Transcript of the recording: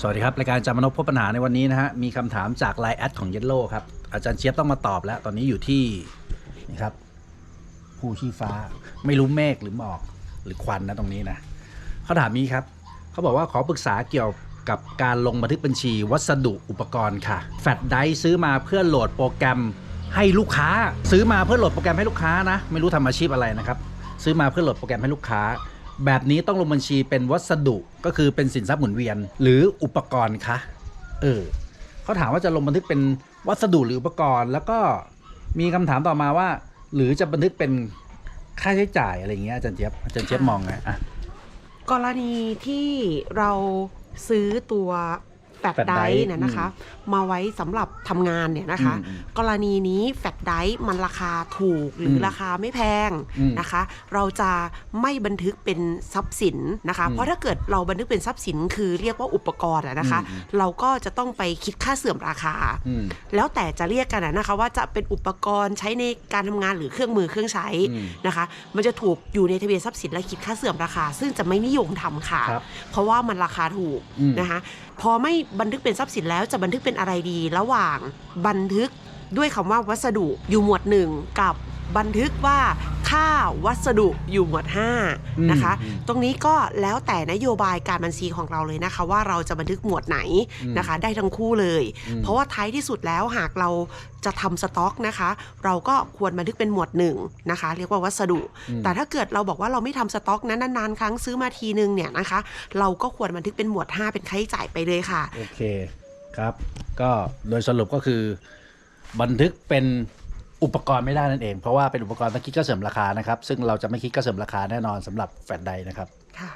สวัสดีครับ รายการจามนพพบปัญหาในวันนี้นะฮะ มีคำถามจากไลน์แอดของเยลโล่ครับ อาจารย์เชียบต้องมาตอบแล้ว ตอนนี้อยู่ที่นี่ครับภูชีฟ้าไม่รู้เมฆหรือหมอกหรือควันนะตรงนี้นะเขาถามนี้ครับ เขาบอกว่าขอปรึกษาเกี่ยวกับการลงบันทึกบัญชีวัสดุอุปกรณ์ค่ะแฟลชไดร์ซื้อมาเพื่อโหลดโปรแกรมให้ลูกค้า ซื้อมาเพื่อโหลดโปรแกรมให้ลูกค้านะ ไม่รู้ทำอาชีพอะไรนะครับ ซื้อมาเพื่อโหลดโปรแกรมให้ลูกค้า แบบนี้ต้องลงบัญชีเป็นวัสดุก็คือเป็นสินทรัพย์หมุนเวียน หรืออุปกรณ์คะเออเขาถามว่าจะลงบันทึกเป็นวัสดุหรืออุปกรณ์ แล้วก็มีคำถามต่อมาว่า หรือจะบันทึกเป็นค่าใช้จ่ายอะไรเงี้ยอาจารย์เจี๊ยบอาจารย์เจี๊ยบมองไงอะกรณีที่เราซื้อตัว แฟลช Flash ได drive ร์เนี่ยนะคะ มาไว้สำหรับทำงานเนี่ยนะคะอืมกรณีนี้แฟลชไดร์มันราคาถูกหรืออมราคาไม่แพงอืมนะคะ เราจะไม่บันทึกเป็นทรัพย์สินนะคะอืมเพราะถ้าเกิดเราบันทึกเป็นทรัพย์สิน คือเรียกว่าอุปกรณ์อะนะคะอืมเราก็จะต้องไปคิดค่าเสื่อมราคาอืมแล้วแต่จะเรียกกันอะนะคะ ว่าจะเป็นอุปกรณ์ใช้ในการทำงานหรือเครื่องมือเครื่องใช้อืมนะคะ มันจะถูกอยู่ในทะเบียนทรัพย์สินและคิดค่าเสื่อมราคา ซึ่งจะไม่นิยมทำค่ะครับเพราะว่ามันราคาถูกอืมนะคะ พอไม่บันทึกเป็นทรัพย์สินแล้วจะบันทึกเป็นอะไรดี ระหว่างบันทึกด้วยคำว่าวัสดุอยู่หมวดหนึ่งกับบันทึกว่า ค่าวัสดุอยู่หมวดห้านะคะอืมตรงนี้ก็แล้วแต่นโยบายการบัญชีของเราเลยนะคะ ว่าเราจะบันทึกหมวดไหนอืมนะคะ ได้ทั้งคู่เลยอืมเพราะว่าท้ายที่สุดแล้วหากเราจะทำสต็อกนะคะ เราก็ควรบันทึกเป็นหมวดหนึ่งนะคะ เรียกว่าวัสดุอืมแต่ถ้าเกิดเราบอกว่าเราไม่ทำสต็อกนั้นนานๆ ครั้งซื้อมาทีนึงเนี่ยนะคะ เราก็ควรบันทึกเป็นหมวด 5 เป็นค่าใช้จ่ายไปเลยค่ะโอเคครับ ก็โดยสรุปก็คือ บันทึกเป็น อุปกรณ์ไม่ได้นั่นเอง เพราะว่าเป็นอุปกรณ์ต้องคิดก็เสริมราคานะครับ ซึ่งเราจะไม่คิดก็เสริมราคาแน่นอนสำหรับแฟลชไดรฟ์นะครับ